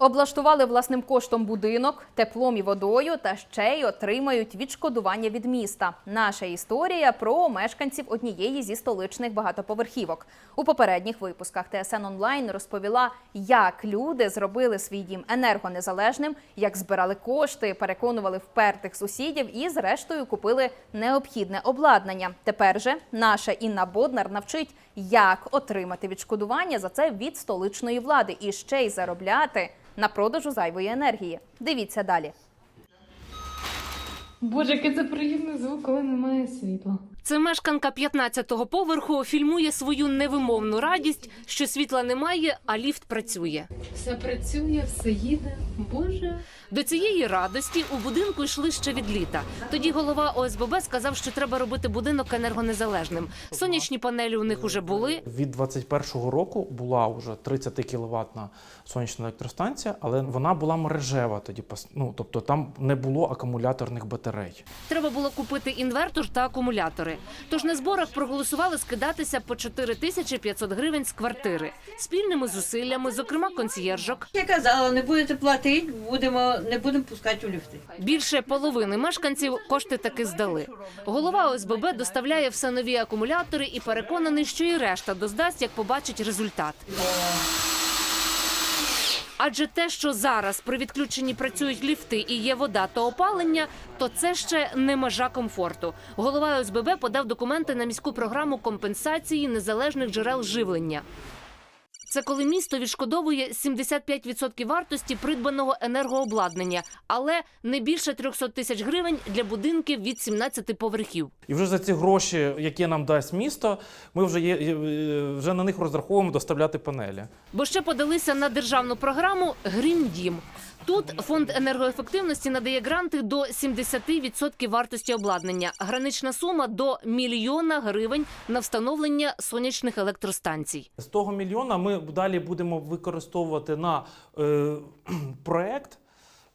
Облаштували власним коштом будинок, теплом і водою та ще й отримають відшкодування від міста. Наша історія про мешканців однієї зі столичних багатоповерхівок. У попередніх випусках ТСН онлайн розповіла, як люди зробили свій дім енергонезалежним, як збирали кошти, переконували впертих сусідів і, зрештою, купили необхідне обладнання. Тепер же наша Інна Боднар навчить, як отримати відшкодування за це від столичної влади і ще й заробляти на продажу зайвої енергії. Дивіться далі. Боже, який це приємний звук, коли немає світла. Це мешканка 15-го поверху фільмує свою невимовну радість, що світла немає, а ліфт працює. Все працює, все їде. Боже. До цієї радості у будинку йшли ще від літа. Тоді голова ОСББ сказав, що треба робити будинок енергонезалежним. Сонячні панелі у них уже були. Від 21-го року була вже 30 кіловатна сонячна електростанція, але вона була мережева тоді. Ну, тобто там не було акумуляторних батарей. Треба було купити інвертор та акумулятори. Тож на зборах проголосували скидатися по 4500 гривень з квартири спільними зусиллями, зокрема консьєржок. Я казала, не будете платити, будемо, не будемо пускати у ліфти. Більше половини мешканців кошти таки здали. Голова ОСББ доставляє все нові акумулятори і переконаний, що і решта доздасть, як побачить результат. Адже те, що зараз при відключенні працюють ліфти і є вода та опалення, то це ще не межа комфорту. Голова ОСББ подав документи на міську програму компенсації незалежних джерел живлення. Це коли місто відшкодовує 75% вартості придбаного енергообладнання, але не більше 300 тисяч гривень для будинків від 17 поверхів. І вже за ці гроші, які нам дасть місто, ми вже є вже на них розраховуємо доставляти панелі. Бо ще подалися на державну програму Грін Дім. Тут фонд енергоефективності надає гранти до 70% вартості обладнання. Гранична сума до мільйона гривень на встановлення сонячних електростанцій. З того мільйона ми далі будемо використовувати на е, проект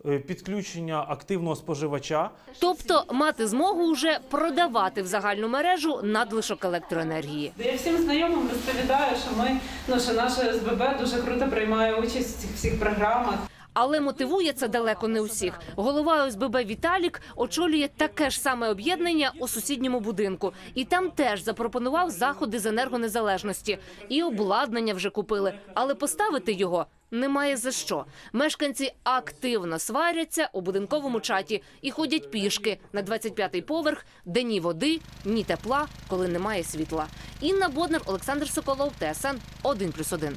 е, підключення активного споживача. Тобто мати змогу вже продавати в загальну мережу надлишок електроенергії. Я всім знайомим розповідаю, що ми ну що наше СББ дуже круто приймає участь в цих всіх програмах. Але мотивує це далеко не усіх. Голова ОСББ Віталік очолює таке ж саме об'єднання у сусідньому будинку, і там теж запропонував заходи з енергонезалежності. І обладнання вже купили, але поставити його немає за що. Мешканці активно сваряться у будинковому чаті і ходять пішки на 25-й поверх, де ні води, ні тепла, коли немає світла. Інна Боднар, Олександр Соколов, ТСН 1+,1.